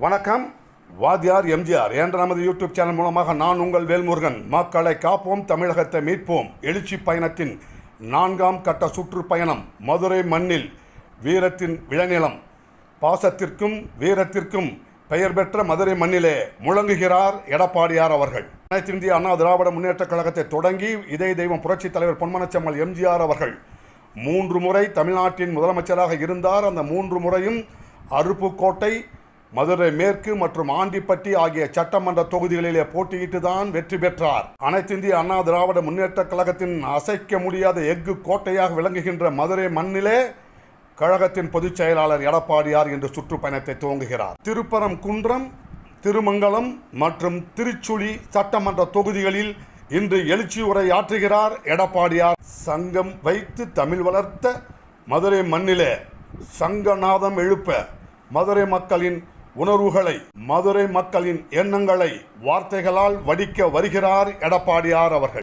வணக்கம். வாத்தியார் எம்ஜிஆர் என்ற நமது யூடியூப் சேனல் மூலமாக நான் உங்கள் வேல்முருகன். மக்களை காப்போம் தமிழகத்தை மீட்போம். எழுச்சி பயணத்தின் நான்காம் கட்ட சுற்றுப்பயணம். மதுரை மண்ணில் வீரத்தின் விளைநிலம். பாசத்திற்கும் வீரத்திற்கும் பெயர் பெற்ற மதுரை மண்ணிலே முழங்குகிறார் எடப்பாடியார் அவர்கள். அனைத்து இந்திய அண்ணா திராவிட முன்னேற்றக் கழகத்தை தொடங்கி இதய தெய்வம் புரட்சித் தலைவர் பொன்மனச்சம்மல் எம்ஜிஆர் அவர்கள் மூன்று முறை தமிழ்நாட்டின் முதலமைச்சராக இருந்தார். அந்த மூன்று முறையும் அருப்புக்கோட்டை மதுரை மேற்கு மற்றும் ஆண்டிப்பட்டி ஆகிய சட்டமன்ற தொகுதிகளிலே போட்டியிட்டு தான் வெற்றி பெற்றார். அனைத்திந்திய அண்ணா திராவிட முன்னேற்ற கழகத்தின் அசைக்க முடியாத எஃகு கோட்டையாக விளங்குகின்ற மதுரை மண்ணிலே கழகத்தின் பொதுச் செயலாளர் எடப்பாடியார் இன்று சுற்றுப்பயணத்தை துவங்குகிறார். திருப்பரம் குன்றம் திருமங்கலம் மற்றும் திருச்சுழி சட்டமன்ற தொகுதிகளில் இன்று எழுச்சி உரை ஆற்றுகிறார் எடப்பாடியார். சங்கம் வைத்து தமிழ் வளர்த்த மதுரை மண்ணிலே சங்கநாதம் எழுப்ப மதுரை மக்களின் உணர்வுகளை மதுரை மக்களின் எண்ணங்களை வார்த்தைகளால் வடிக்க வருகிறார் எடப்பாடியார் அவர்கள்.